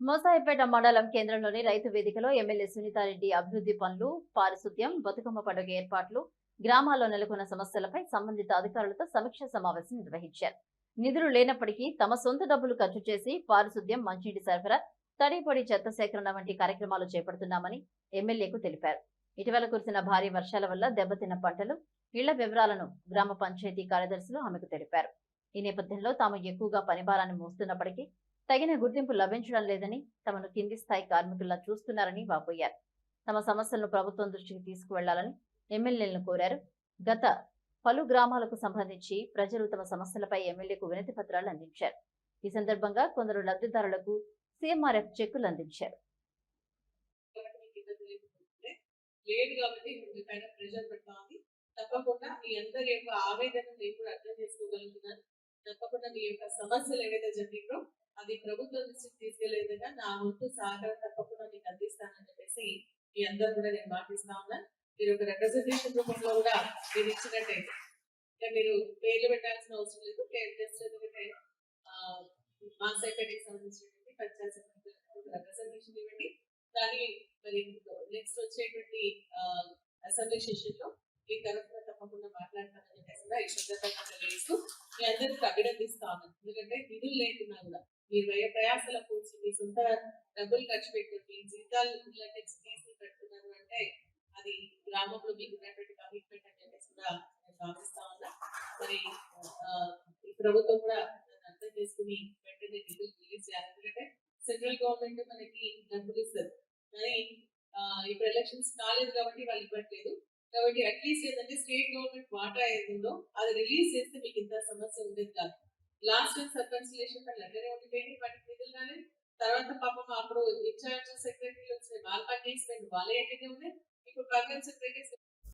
మోసాయిపేట మండలం కేంద్రంలోని రైతు వేదికలో ఎమ్మెల్యే సునీతారెడ్డి అభివృద్ధి పనులు పారిశుద్ధ్యం బతుకమ్మ పండుగ ఏర్పాట్లు గ్రామాల్లో నెలకొన్న సమస్యలపై సంబంధిత అధికారులతో సమీక్ష సమావేశం నిర్వహించారు. నిధులు లేనప్పటికీ తమ సొంత డబ్బులు ఖర్చు చేసి పారిశుద్ధ్యం మంచినీటి సరఫరా తడిపొడి చెత్త సేకరణ వంటి కార్యక్రమాలు చేపడుతున్నామని ఎమ్మెల్యేకు తెలిపారు. ఇటీవల కురిసిన భారీ వర్షాల వల్ల దెబ్బతిన్న పంటలు ఇళ్ళ వివరాలను గ్రామ పంచాయతీ కార్యదర్శులు ఆమెకు తెలిపారు. ఈ నేపథ్యంలో తాము ఎక్కువగా పనిభారాన్ని మోస్తున్నప్పటికీ తగిన గుర్తింపు లభించడం లేదని తమను కింది స్థాయి కార్మికుల్లా చూస్తున్నారని వాపోయారు. తమ సమస్యలను ప్రభుత్వం దృష్టికి తీసుకువెళ్ళాలని ఎమ్మెల్యేలను కోరారు. గత పలు గ్రామాలకు సంబంధించి ప్రజలు తమ సమస్యలపై ఎమ్మెల్యేకు వినతి పత్రాలు అందించారు. ఈ సందర్భంగా కొందరు లబ్ధిదారులకు సీఎంఆర్ఎఫ్ చెక్కులు అందించారు. లేదు కాబట్టి ప్రెషర్ తప్పకుండా మీ అందరి యొక్క ఆవేదన నేను కూడా అర్థం చేసుకోగలుగుతున్నాను తప్పకుండా మీ యొక్క సమస్యలు ఏవైతే జరిగిందో అది ప్రభుత్వం దృష్టికి తీసుకెళ్ళేదన్నా నా వంతు సహకారం తప్పకుండా మీకు అందిస్తానని చెప్పేసి మీ అందరూ కూడా నేను మాటిస్తా ఉన్నాను మీరు ఒక రిప్రజెంటేషన్ రూపంలో కూడా మీరు ఇచ్చినట్టయితే మీరు పేర్లు పెట్టాల్సిన అవసరం లేదు. జస్ట్ ఎందుకంటే మాసైపేటకి సంబంధించినటువంటి పంచాయతీ రిప్రజెంటేషన్ ఇవ్వండి. కానీ మరి నెక్స్ట్ వచ్చేటువంటి అసెంబ్లీ సెషన్లో మీ తరఫున తప్పకుండా మాట్లాడతానని చెప్పేసి కూడా ఈ సందర్భంగా తెలియజేస్తూ మీ అందరికి అభినందిస్తా ఉన్నాను ఎందుకంటే నిధులు లేకున్నా కూడా మీరు వ్యయ ప్రయాసాల కూర్చి మీ సొంత డబ్బులు ఖర్చు పెట్టుకుని జీతాలు ఇలాంటి ఫీజులు పెట్టుకున్నారు అంటే అది గ్రామంలో మీకు ఉన్నటువంటి కమిట్మెంట్ అని చెప్పేసి కూడా నేను భావిస్తా ఉన్నా. మరి ఈ ప్రభుత్వం కూడా దాన్ని అర్థం చేసుకుని వెంటనే నిధులు రిలీజ్ చేయాలి. ఎందుకంటే సెంట్రల్ గవర్నమెంట్ మనకి డబ్బులు ఇస్తారు. కానీ ఇప్పుడు ఎలక్షన్స్ కాలేదు కాబట్టి వాళ్ళు ఇవ్వట్లేదు. కాబట్టి అట్లీస్ట్ ఏంటంటే స్టేట్ గవర్నమెంట్ వాటా ఏదో అది రిలీజ్ చేస్తే మీకు ఇంత సమస్య ఉండేది కాదు. లాస్ట్ టైం సర్పంచ్ ఎలక్షన్ అట్లా అట్లనే ఉండిపోయింది వాటికి నిధులు రాలేదు తర్వాత పాపం అప్పుడు ఇన్ఛార్జ్ సెక్రటరీలు వచ్చినాయి వాళ్ళ పని వాళ్ళే ఏంటంటే ఉన్నాయి ఇప్పుడు పర్మనెంట్ సెక్రటరీస్